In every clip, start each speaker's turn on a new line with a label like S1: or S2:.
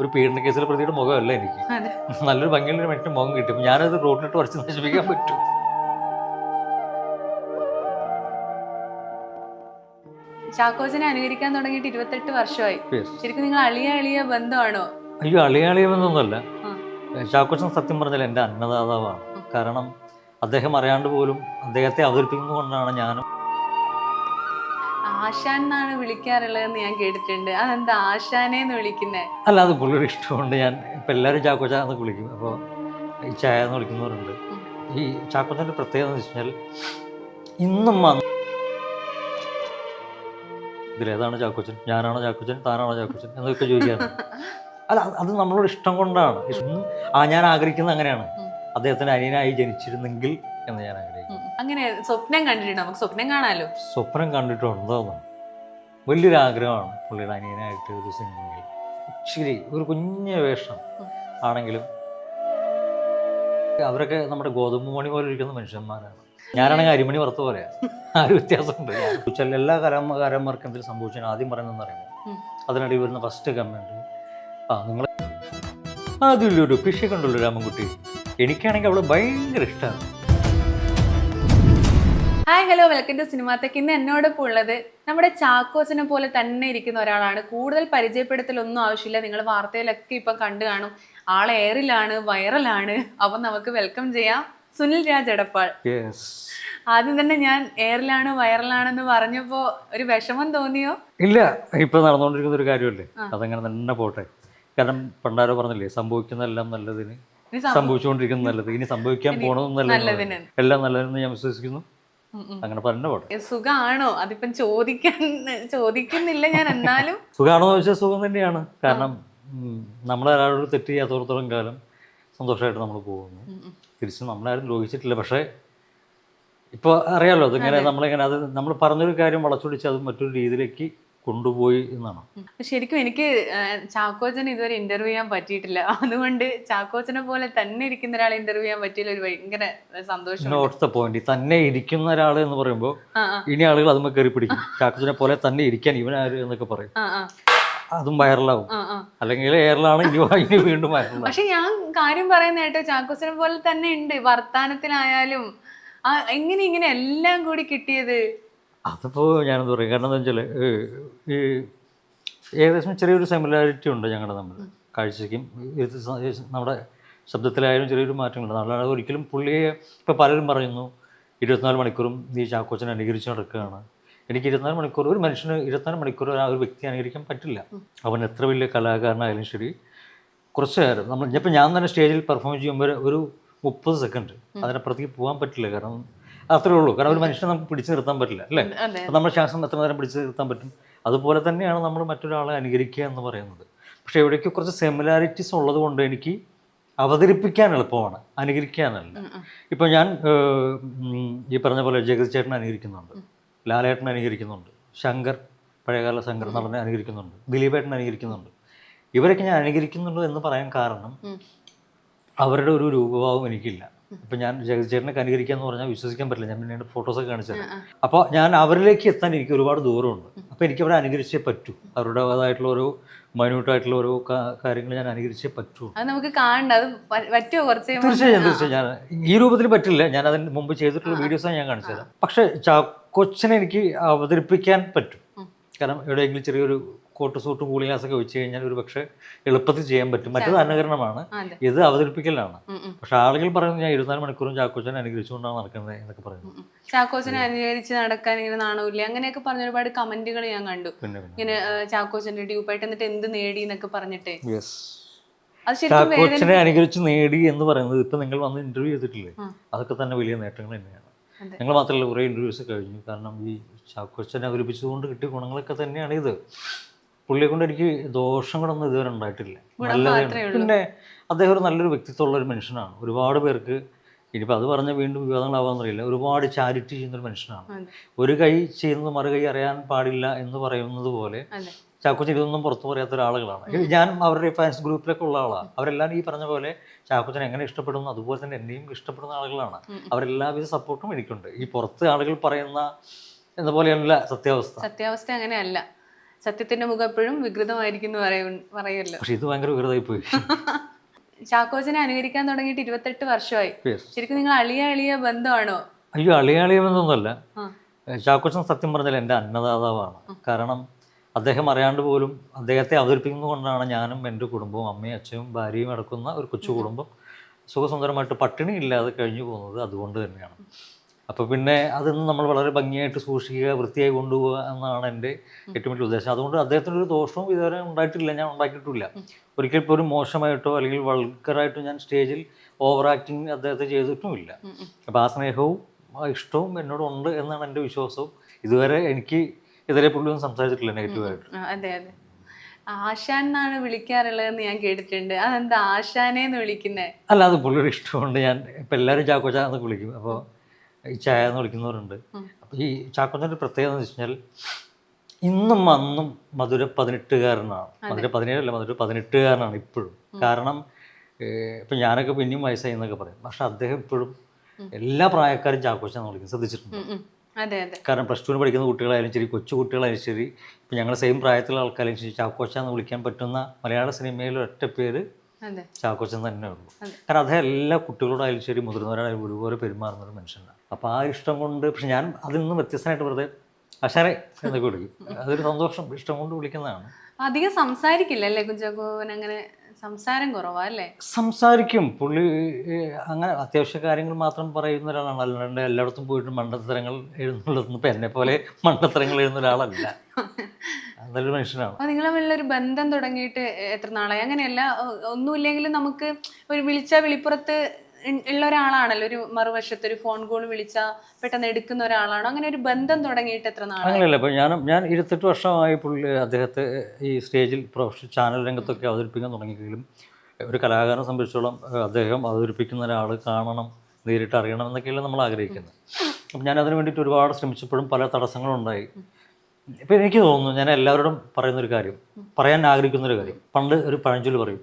S1: ഒരു പീഡന കേസിലെ പ്രതിയുടെ മുഖമല്ല എനിക്ക്. നല്ലൊരു ഭംഗിയുള്ള മറ്റു മുഖം കിട്ടും. ഞാനത് റോഡിനിട്ട് കുറച്ച് നശിപ്പിക്കാൻ പറ്റും.
S2: ചാക്കോച്ചനെ അനുകരിക്കാൻ തുടങ്ങിയിട്ട് ഇരുപത്തെട്ട് വർഷമായി. ശരിക്കും നിങ്ങൾ അളിയ അളിയ ബന്ധമാണോ?
S1: അയ്യോ അളിയ
S2: അളിയ ബന്ധമൊന്നുമല്ല.
S1: ചാക്കോച്ചൻ സത്യം പറഞ്ഞാൽ എന്റെ അന്നദാതാവാണ്. കാരണം അദ്ദേഹം അറിയാണ്ട് പോലും അദ്ദേഹത്തെ അവതരിപ്പിക്കുന്നതുകൊണ്ടാണ് ഞാനും
S2: ആശാൻ എന്നാണ് വിളിക്കാറുള്ളതെന്ന് ഞാൻ കേട്ടിട്ടുണ്ട്. അതെന്താ ആശാനെ എന്ന് വിളിക്കുന്നത്
S1: അല്ല അത് പുള്ളിയുടെ ഇഷ്ടമുണ്ട്. ഞാൻ ഇപ്പം എല്ലാവരും ചാക്കോച്ച എന്ന് വിളിക്കും. അപ്പോൾ ഈ ചായ എന്ന് വിളിക്കുന്നവരുണ്ട്. ഈ ചാക്കോച്ചന്റെ പ്രത്യേകത എന്ന് വെച്ചാൽ ഇന്നും വന്ന് ഇതിലേതാണ് ചാക്കോച്ചൻ? ഞാനാണോ ചാക്കോച്ചൻ? താനാണോ ചാക്കോച്ചൻ? എന്നൊക്കെ ചോദിക്കാറ്. അല്ല അത് നമ്മളോട് ഇഷ്ടം കൊണ്ടാണ്. ഇഷ്ടം. ആ ഞാൻ ആഗ്രഹിക്കുന്നത് അങ്ങനെയാണ്. അദ്ദേഹത്തിന് അനിയനായി ജനിച്ചിരുന്നെങ്കിൽ എന്ന് ഞാൻ ആഗ്രഹിക്കുന്നു.
S2: അങ്ങനെ സ്വപ്നം കണ്ടിട്ടുണ്ട്? നമുക്ക് സ്വപ്നം കാണാലോ?
S1: സ്വപ്നം കണ്ടിട്ടുണ്ടോ വലിയൊരു ആഗ്രഹമാണ് പുള്ളിയുടെ അനിയനായിട്ട് ഒരു സിനിമയിൽ. ഇച്ചിരി ഒരു കുഞ്ഞ വേഷം ആണെങ്കിലും അവരൊക്കെ നമ്മുടെ ഗോതമ്പ് മണി പോലെ ഇരിക്കുന്ന മനുഷ്യന്മാരാണ്. ഞാനാണെങ്കിൽ അരിമണി വറുത്ത പോലെയാണ് ആ ഒരു വ്യത്യാസമുണ്ട്. ചില എല്ലാ കലാകാരന്മാർക്കും എന്തെങ്കിലും സംഭവിച്ചാൽ ആദ്യം പറയുന്നതെന്ന് പറയുമ്പോൾ. അതിനിടയിൽ വരുന്ന ഫസ്റ്റ് കമന്റ് ആ നിങ്ങൾ അതില്ലൊരു പിഷ കണ്ടുള്ളൂ രാമൻകുട്ടി. എനിക്കാണെങ്കിൽ അവളെ ഭയങ്കര ഇഷ്ടമാണ്.
S2: ഹായ് ഹലോ വെൽക്കം ടു സിനിമാത്തേക്ക് ഇന്ന് എന്നോടൊപ്പം ഉള്ളത് നമ്മുടെ ചാക്കോച്ചനെ പോലെ തന്നെ ഇരിക്കുന്ന ഒരാളാണ്. കൂടുതൽ പരിചയപ്പെടുത്തലൊന്നും ആവശ്യമില്ല. നിങ്ങൾ വാർത്തയിലൊക്കെ ഇപ്പം കണ്ടു കാണും. ആൾ എയറിലാണ് വൈറലാണ്. അപ്പം നമുക്ക് വെൽക്കം ചെയ്യാം സുനിൽ രാജ് എടപ്പാൾ. ആദ്യം തന്നെ ഞാൻ എയറിലാണ് വൈറലാണെന്ന് പറഞ്ഞപ്പോ ഒരു വിഷമം തോന്നിയോ?
S1: ഇല്ല ഇപ്പൊ നടന്നുകൊണ്ടിരിക്കുന്ന ഒരു കാര്യമല്ലേ. അതങ്ങനെ തന്നെ പോട്ടെ. കാരണം പണ്ടാരോ പറഞ്ഞില്ലേ സംഭവിക്കുന്നതെല്ലാം നല്ലതിന് സംഭവിച്ചുകൊണ്ടിരിക്കുന്നത് നല്ലത്. ഇനി സംഭവിക്കാൻ പോണതും നല്ലത്.
S2: നല്ലതിന്.
S1: എല്ലാം നല്ലതെന്ന് ഞാൻ വിശ്വസിക്കുന്നു. അങ്ങനെ പറഞ്ഞ പോട്ടെ.
S2: സുഖാണോ? അതിപ്പം ചോദിക്കാൻ ചോദിക്കുന്നില്ല ഞാൻ എന്നാലും.
S1: സുഖാണോ എന്ന് വെച്ചാൽ സുഖം തന്നെയാണ്. കാരണം ഉം, നമ്മളെ ഒരാളോട് തെറ്റ് ചെയ്യാത്തോടത്തോളം കാലം സന്തോഷമായിട്ട് നമ്മൾ പോകുന്നു. തിരിച്ച് നമ്മളാരും ദ്രോഹിച്ചിട്ടില്ല. പക്ഷേ ഇപ്പോൾ അറിയാലോ അതിങ്ങനെ നമ്മളിങ്ങനെ അത് നമ്മൾ പറഞ്ഞൊരു കാര്യം വളച്ചൊടിച്ച് അത് മറ്റൊരു രീതിയിലേക്ക് കൊണ്ടുപോയി എന്നാണ്?
S2: ശരിക്കും എനിക്ക് ചാക്കോച്ചനെ ഇതുവരെ ഇന്റർവ്യൂ ചെയ്യാൻ പറ്റിയിട്ടില്ല. അതുകൊണ്ട് ചാക്കോച്ചനെ പോലെ തന്നെ ഇരിക്കുന്ന ഒരാളെ ഇന്റർവ്യൂ ചെയ്യാൻ പറ്റിയില്ല ഒരു ഭയങ്കര സന്തോഷം
S1: നോട്ട്സ് ദ പോയിന്റ് തന്നെ ഇരിക്കുന്ന ഒരാൾ എന്ന് പറയുമ്പോൾ ഇനി ആളുകൾ അതുമ്മ കയറി പിടിക്കും. ചാക്കോച്ചനെ പോലെ തന്നെ ഇരിക്കാൻ ഇവനാര് എന്നൊക്കെ പറയും. അതും വൈറലാവും. അല്ലെങ്കിൽ എയറിലാണ് ഇനി ഇനി വീണ്ടും വൈറലാവും.
S2: പക്ഷെ ഞാൻ കാര്യം പറയുന്ന കേട്ടോ ചാക്കോച്ചനെ പോലെ തന്നെ ഉണ്ട്. വർത്താനത്തിലായാലും എങ്ങനെ ഇങ്ങനെ എല്ലാം കൂടി കിട്ടിയത്?
S1: അതിപ്പോൾ ഞാനെന്ത് പറയും? കാരണം എന്താ വെച്ചാൽ ഈ ഏകദേശം ചെറിയൊരു സിമിലാരിറ്റി ഉണ്ട് ഞങ്ങളുടെ തമ്മിൽ കാഴ്ചയ്ക്കും നമ്മുടെ ശബ്ദത്തിലായാലും ചെറിയൊരു മാറ്റങ്ങളുണ്ട്. നമ്മളാണ് ഒരിക്കലും പുള്ളിയെ ഇപ്പോൾ പലരും പറയുന്നു ഇരുപത്തിനാല് മണിക്കൂറും നീ ചാക്കോച്ചനെ അനുകരിച്ച് നടക്കുകയാണ്. എനിക്ക് ഇരുപത്തിനാല് മണിക്കൂർ ഒരു മനുഷ്യന് ഇരുപത്തിനാല് മണിക്കൂർ ആ ഒരു വ്യക്തി അനുകരിക്കാൻ പറ്റില്ല. അവൻ എത്ര വലിയ കലാകാരനായാലും ശരി. കുറച്ച് നേരം നമ്മൾ ഇപ്പം ഞാൻ തന്നെ സ്റ്റേജിൽ പെർഫോം ചെയ്യുമ്പോൾ ഒരു മുപ്പത് സെക്കൻഡ് അതിനപ്പുറത്തേക്ക് പോകാൻ പറ്റില്ല. കാരണം അത്രേ ഉള്ളൂ. കാരണം ഒരു മനുഷ്യനെ നമുക്ക് പിടിച്ചു നിർത്താൻ പറ്റില്ല അല്ലേ? നമ്മുടെ ശ്വാസം എത്ര നേരം പിടിച്ചു നിർത്താൻ പറ്റും? അതുപോലെ തന്നെയാണ് നമ്മൾ മറ്റൊരാളെ അനുകരിക്കുക എന്ന് പറയുന്നത്. പക്ഷേ എവിടേക്ക് കുറച്ച് സിമിലാരിറ്റീസ് ഉള്ളത് കൊണ്ട് എനിക്ക് അവതരിപ്പിക്കാൻ എളുപ്പമാണ്. അനുകരിക്കാനല്ല.
S2: ഉം.
S1: ഞാൻ ഈ പറഞ്ഞ പോലെ ജഗതി ചേട്ടനെ അനുകരിക്കുന്നുണ്ട്. ലാലേട്ടനെ അനുകരിക്കുന്നുണ്ട്. ശങ്കർ പഴയകാല ശങ്കർ നടനെ അനുകരിക്കുന്നുണ്ട്. ദിലീപേട്ടനെ അനുകരിക്കുന്നുണ്ട്. ഇവരൊക്കെ ഞാൻ അനുകരിക്കുന്നുണ്ട് എന്ന് പറയാൻ കാരണം അവരുടെ ഒരു രൂപഭാവം എനിക്കില്ല. ഇപ്പം ഞാൻ ജഗജീറിനെ കനുകരിക്കാന്ന് അനുകരിക്കുക എന്ന് പറഞ്ഞാൽ വിശ്വസിക്കാൻ പറ്റില്ല. ഞാൻ പിന്നീട് ഫോട്ടോസൊക്കെ കാണിച്ചത്.
S2: അപ്പൊ.
S1: അപ്പോൾ ഞാൻ അവരിലേക്ക് എത്താൻ എനിക്ക് ഒരുപാട് ദൂരമുണ്ട്. അപ്പോൾ എനിക്ക് അവരെ അനുകരിച്ചേ പറ്റൂ. അവരുടേതായിട്ടുള്ള ഓരോ മൈന്യൂട്ടായിട്ടുള്ള ഓരോ കാര്യങ്ങൾ ഞാൻ അനുകരിച്ചേ പറ്റൂ.
S2: നമുക്ക് കാണണ്ട. അത് പ- പറ്റുമോ കുറച്ച് കഴിയുമ്പോ?
S1: തീർച്ചയായും തീർച്ചയായും. ഞാൻ ഈ രൂപത്തിൽ പറ്റില്ല. ഞാൻ അതിന് മുമ്പ് ചെയ്തിട്ടുള്ള വീഡിയോസാണ് ഞാൻ കാണിച്ചത്. പക്ഷെ കൊച്ചിനെ എനിക്ക് അവതരിപ്പിക്കാൻ പറ്റും. കാരണം എവിടെയെങ്കിലും ചെറിയൊരു കോട്ട് സൂട്ടും കൂളിംഗ് ഗ്ലാസ്സൊക്കെ വെച്ച് കഴിഞ്ഞാൽ ഒരു പക്ഷേ എളുപ്പത്തിൽ ചെയ്യാൻ പറ്റും. മറ്റൊരു അനുകരണമാണ്. ഇത് അവതരിപ്പിക്കലാണ്. പക്ഷെ ആളുകൾ പറയുന്നത് ഞാൻ ഇരുപത്തിനാല് മണിക്കൂറും ചാക്കോച്ചനെ അനുകരിച്ചുകൊണ്ടാണ് നടക്കുന്നത് എന്നൊക്കെ
S2: പറയുന്നത്. ചാക്കോച്ചനെ അനുകരിച്ച് നടക്കാൻ ഇങ്ങനെ നാണമില്ല. അങ്ങനെയൊക്കെ പറഞ്ഞ ഒരുപാട് കമന്റുകൾ ഞാൻ കണ്ടു. ഇങ്ങനെ ചാക്കോച്ചന്റെ ഡ്യൂപ്പായിട്ട് എന്നിട്ട് എന്ത് നേടി എന്നൊക്കെ പറഞ്ഞിട്ട്.
S1: ചാക്കോച്ചനെ അനുകരിച്ച് നേടി എന്ന് പറയുന്നത് ഇപ്പൊ നിങ്ങൾ വന്ന് ഇന്റർവ്യൂ ചെയ്തിട്ടില്ലേ. അതൊക്കെ തന്നെ വലിയ നേട്ടങ്ങൾ തന്നെയാണ്. ഞങ്ങൾ മാത്രമല്ല കുറേ ഇന്റർവ്യൂസ് കഴിഞ്ഞു. കാരണം ഈ ചാക്കോച്ചനെ അവതരിപ്പിച്ചുകൊണ്ട് കിട്ടിയ ഗുണങ്ങളൊക്കെ തന്നെയാണ് ഇത്. പുള്ളിയെ കൊണ്ട് എനിക്ക് ദോഷങ്ങളൊന്നും ഇതുവരെ ഉണ്ടായിട്ടില്ല. നല്ലത്
S2: മാത്രമേ ഉള്ളൂ.
S1: പിന്നെ അദ്ദേഹം ഒരു നല്ലൊരു വ്യക്തിത്വമുള്ള ഒരു മനുഷ്യനാണ്. ഒരുപാട് പേർക്ക് ഇനിയിപ്പോൾ അത് പറഞ്ഞ വീണ്ടും വിവാദങ്ങളാവാന്നറിയില്ല ഒരുപാട് ചാരിറ്റി ചെയ്യുന്ന ഒരു മനുഷ്യനാണ് ഒരു കൈ ചെയ്യുന്നത് മറു കൈ അറിയാൻ പാടില്ല എന്ന് പറയുന്നത് പോലെ ചാക്കോച്ചൻ ഇതൊന്നും പുറത്തു പറയാത്ത ഒരാളുകളാണ്. ഞാൻ അവരുടെ ഫാൻസ് ഗ്രൂപ്പിലൊക്കെ ഉള്ള ആളാണ് അവരെല്ലാം ഈ പറഞ്ഞ പോലെ ചാക്കോച്ചൻ എങ്ങനെ ഇഷ്ടപ്പെടുന്നു അതുപോലെ തന്നെ എന്നെയും ഇഷ്ടപ്പെടുന്ന ആളുകളാണ്. അവരെല്ലാവിധ സപ്പോർട്ടും എനിക്കുണ്ട്. ഈ പുറത്ത് ആളുകൾ പറയുന്ന എന്ന പോലെയല്ല സത്യാവസ്ഥ.
S2: സത്യാവസ്ഥ അങ്ങനെയല്ല. സത്യത്തിന്റെ മുഖം എപ്പോഴും വികൃതമായിരിക്കും എന്ന് പറയും പറയുമല്ലോ
S1: പക്ഷെ ഇത് ഭയങ്കര വികൃതമായി പോയി
S2: ചാക്കോച്ചനെ അനുകരിക്കാൻ തുടങ്ങിയിട്ട് ഇരുപത്തെട്ട് വർഷമായി. ശരിക്കും നിങ്ങൾ അളിയ അളിയ ബന്ധമാണോ?
S1: അയ്യോ അളിയ
S2: അളിയ ബന്ധമൊന്നുമല്ല.
S1: ചാക്കോച്ചൻ സത്യം പറഞ്ഞാൽ എന്റെ അന്നദാതാവാണ്. കാരണം അദ്ദേഹം അറിയാണ്ട് പോലും അദ്ദേഹത്തെ അവതരിപ്പിക്കുന്നതുകൊണ്ടാണ് ഞാനും എന്റെ കുടുംബവും അമ്മയും അച്ഛനും ഭാര്യയും അടക്കുന്ന ഒരു കൊച്ചു കുടുംബം സുഖസുന്ദരമായിട്ട് പട്ടിണി ഇല്ലാതെ കഴിഞ്ഞു പോകുന്നത് അതുകൊണ്ട് തന്നെയാണ്. അപ്പോൾ പിന്നെ അതൊന്ന് നമ്മൾ വളരെ ഭംഗിയായിട്ട് സൂക്ഷിക്കുക വൃത്തിയായി കൊണ്ടുപോകുക എന്നാണ് എന്റെ ഏറ്റവും വലിയ ഉദ്ദേശം. അതുകൊണ്ട് അദ്ദേഹത്തിന്റെ ഒരു ദോഷവും ഇതുവരെ ഉണ്ടായിട്ടില്ല ഞാൻ ഉണ്ടാക്കിയിട്ടില്ല. ഒരിക്കൽ പോലും മോശമായിട്ടോ അല്ലെങ്കിൽ വൾക്കറായിട്ടോ ഞാൻ സ്റ്റേജിൽ ഓവർ ആക്ടിങ് അദ്ദേഹത്തെ ചെയ്തിട്ടുമില്ല. അപ്പോൾ ആ സ്നേഹവും ആ ഇഷ്ടവും എന്നോടുണ്ട് എന്നാണ് എന്റെ വിശ്വാസവും ഇതുവരെ എനിക്ക് എതിരെ പുള്ളിയൊന്നും സംസാരിച്ചിട്ടില്ല നെഗറ്റീവായിട്ട്.
S2: അതെ അതെ. ആശാൻ എന്നാണ് വിളിക്കാറുള്ളതെന്ന് ഞാൻ കേട്ടിട്ടുണ്ട്. അതെന്താ ആശാനേന്ന് വിളിക്കുന്നേ?
S1: അല്ല അത് പുള്ളിയുടെ ഇഷ്ടമുണ്ട്. ഞാൻ ഇപ്പം എല്ലാവരും ചാക്കോച്ച എന്ന് വിളിക്കും. അപ്പോൾ ഈ ചായ എന്ന് വിളിക്കുന്നവരുണ്ട് അപ്പോൾ ഈ ചാക്കോച്ചന്റെ പ്രത്യേകത എന്ന് വെച്ച് കഴിഞ്ഞാൽ ഇന്നും അന്നും മധുര പതിനെട്ടുകാരനാണ്. മധുര പതിനേഴല്ല മധുര പതിനെട്ടുകാരനാണ് ഇപ്പോഴും. കാരണം ഇപ്പം ഞാനൊക്കെ പിന്നെയും വയസ്സായി എന്നൊക്കെ പറയും. പക്ഷെ അദ്ദേഹം ഇപ്പോഴും എല്ലാ പ്രായക്കാരും ചാക്കോച്ചാന്ന് വിളിക്കുന്നത്. ശ്രദ്ധിച്ചിട്ടുണ്ട്? കാരണം പ്ലസ് ടുവിന് പഠിക്കുന്ന കുട്ടികളായാലും ശരി കൊച്ചു കുട്ടികളായാലും ശരി ഇപ്പം ഞങ്ങളുടെ സെയിം പ്രായത്തിലുള്ള ആൾക്കാരായാലും ശരി ചാക്കോച്ച എന്ന് വിളിക്കാൻ പറ്റുന്ന മലയാള സിനിമയിൽ ഒറ്റ പേര് ചാക്കോച്ചൻ തന്നെ ഉള്ളൂ. കാരണം അദ്ദേഹം എല്ലാ കുട്ടികളോടായാലും ശരി മുതിർന്നവരായാലും ഒരുപോലെ പെരുമാറുന്ന ഒരു മനുഷ്യനാണ്. അപ്പോൾ ആ ഇഷ്ടം കൊണ്ട് പക്ഷെ ഞാൻ അതിൽ നിന്ന് വ്യത്യസ്തമായിട്ട് വെറുതെ അശാനെ എന്നൊക്കെ വിളിക്കും. അതൊരു സന്തോഷം ഇഷ്ടം കൊണ്ട് വിളിക്കുന്നതാണ്.
S2: അധികം സംസാരിക്കില്ല അല്ലേ കുഞ്ചാക്കോവൻ? അങ്ങനെ സംസാരം കുറവാ അല്ലേ?
S1: സംസാരിക്കും. പുള്ളി അങ്ങനെ അത്യാവശ്യ കാര്യങ്ങൾ മാത്രം പറയുന്ന ഒരാളാണ്. അല്ലാണ്ട് എല്ലായിടത്തും പോയിട്ട് മണ്ടത്തരങ്ങൾ എഴുതുന്നുള്ളതെന്ന് ഇപ്പം എന്നെ പോലെ മണ്ടത്തരങ്ങൾ എഴുതുന്ന ഒരാളല്ല. നല്ലൊരു മനുഷ്യനാണ്.
S2: നിങ്ങൾ തമ്മിലുള്ള ഒരു ബന്ധം തുടങ്ങിയിട്ട് എത്ര നാളായി? അങ്ങനെയല്ല ഒന്നുമില്ലെങ്കിലും നമുക്ക് ഒരു വിളിച്ച വിളിപ്പുറത്ത് ഉള്ള ഒരാളാണല്ലോ ഒരു മറുവശത്ത് ഒരു ഫോൺ കോൾ വിളിച്ച പെട്ടെന്ന് എടുക്കുന്ന ഒരാളാണോ? അങ്ങനെ ഒരു ബന്ധം തുടങ്ങിയിട്ട് എത്ര നാളായി?
S1: അങ്ങനെയല്ല ഇപ്പം ഞാൻ ഞാൻ ഇരുപത്തെട്ട് വർഷമായി പുള്ളി അദ്ദേഹത്തെ ഈ സ്റ്റേജിൽ പ്രൊഫഷണൽ ചാനൽ രംഗത്തൊക്കെ അവതരിപ്പിക്കാൻ തുടങ്ങിയെങ്കിലും ഒരു കലാകാരനെ സംബന്ധിച്ചോളം അദ്ദേഹം അവതരിപ്പിക്കുന്ന ഒരാൾ കാണണം നേരിട്ട് അറിയണം എന്നൊക്കെയല്ല നമ്മൾ ആഗ്രഹിക്കുന്നത്. അപ്പം ഞാൻ അതിന് വേണ്ടിയിട്ട് ഒരുപാട് ശ്രമിച്ചപ്പോഴും പല തടസ്സങ്ങളുണ്ടായി. ഇപ്പം എനിക്ക് തോന്നുന്നു ഞാൻ എല്ലാവരോടും പറയുന്നൊരു കാര്യം പറയാൻ ആഗ്രഹിക്കുന്നൊരു കാര്യം. പണ്ട് ഒരു പഴഞ്ചൊല്ല് പറയും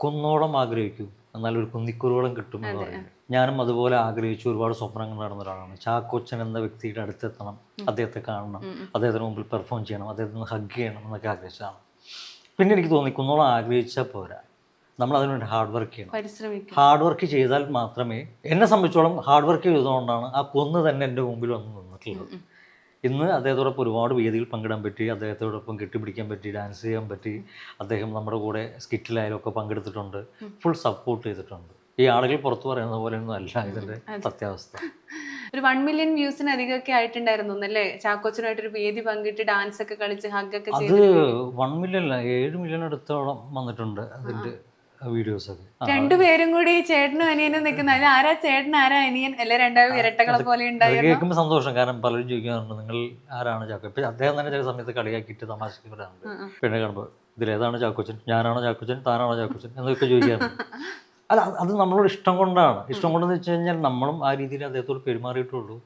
S1: കുന്നോളം ആഗ്രഹിക്കൂ എന്നാൽ ഒരു കുന്നിക്കുരുവോളം കിട്ടും എന്ന് പറയുന്നത് ഞാനും അതുപോലെ ആഗ്രഹിച്ചു ഒരുപാട് സ്വപ്നങ്ങൾ നടന്ന ഒരാളാണ്. ചാക്കോച്ചൻ എന്ന വ്യക്തിയുടെ അടുത്തെത്തണം അദ്ദേഹത്തെ കാണണം അദ്ദേഹത്തിന് മുമ്പിൽ പെർഫോം ചെയ്യണം അദ്ദേഹത്തിന് ഹഗ് ചെയ്യണം എന്നൊക്കെ ആഗ്രഹിച്ചതാണ്. പിന്നെ എനിക്ക് തോന്നി കുന്നോളം ആഗ്രഹിച്ചാൽ പോരാ. നമ്മൾ അതിനുവേണ്ടി ഹാർഡ് വർക്ക് ചെയ്യണം. ഹാർഡ് വർക്ക് ചെയ്താൽ മാത്രമേ എന്നെ സംബന്ധിച്ചോളം ഹാർഡ് വർക്ക് ചെയ്തതുകൊണ്ടാണ് ആ കൊന്ന് തന്നെ എന്റെ മുമ്പിൽ വന്ന് നിന്നിട്ടുള്ളത്. ഇന്ന് അദ്ദേഹത്തോടൊപ്പം ഒരുപാട് വേദിയിൽ പങ്കിടാൻ പറ്റി അദ്ദേഹത്തോടൊപ്പം കെട്ടിപ്പിടിക്കാൻ പറ്റി ഡാൻസ് ചെയ്യാൻ പറ്റി. അദ്ദേഹം നമ്മുടെ കൂടെ സ്കിറ്റിലായാലും ഒക്കെ പങ്കെടുത്തിട്ടുണ്ട്. ഫുൾ സപ്പോർട്ട് ചെയ്തിട്ടുണ്ട്. ഈ ആളുകൾ പുറത്തു പറയുന്ന പോലെയൊന്നും അല്ല ഇതിന്റെ സത്യാവസ്ഥ.
S2: ഒരു വൺ മില്യൺ വ്യൂസിന് അധികമൊക്കെ ആയിട്ടുണ്ടായിരുന്നു അല്ലേ? ചാക്കോച്ചനായിട്ട് ഒരു വേദി പങ്കിട്ട് ഡാൻസ് ഒക്കെ കളിച്ച് ഹഗ് ഒക്കെ
S1: അത് വൺ മില്യൺ അല്ല ഏഴ് മില്യൺ അടുത്തോളം വന്നിട്ടുണ്ട് അതിന്റെ വീഡിയോസൊക്കെ
S2: രണ്ടുപേരും കൂടി ചേട്ടനും അനിയനും നിൽക്കുന്ന അതിൽ ആരാ ചേട്ടൻ ആരാ അനിയൻ? അല്ലെ രണ്ടാളും ഇരട്ടകളെ പോലെ
S1: കേൾക്കുമ്പോൾ സന്തോഷം. കാരണം പലരും ചോദിക്കാറുണ്ട് നിങ്ങൾ ആരാണ് ചാക്കോ? ഇപ്പം അദ്ദേഹം തന്നെ ചില സമയത്ത് കളിയാക്കിയിട്ട് വരാറുണ്ട് പിന്നെ കാണുമ്പോൾ ഇതിലേതാണ് ചാക്കോച്ചൻ? ഞാനാണോ ചാക്കോച്ചൻ? താനാണോ ചാക്കോച്ചൻ? എന്നൊക്കെ ചോദിക്കാറുണ്ട്. അല്ല അത് അത് നമ്മളോട് ഇഷ്ടം കൊണ്ടാണ്. ഇഷ്ടം കൊണ്ടെന്ന് വെച്ച് കഴിഞ്ഞാൽ നമ്മളും ആ രീതിയിൽ അദ്ദേഹത്തോട് പെരുമാറിയിട്ടുള്ളൂ.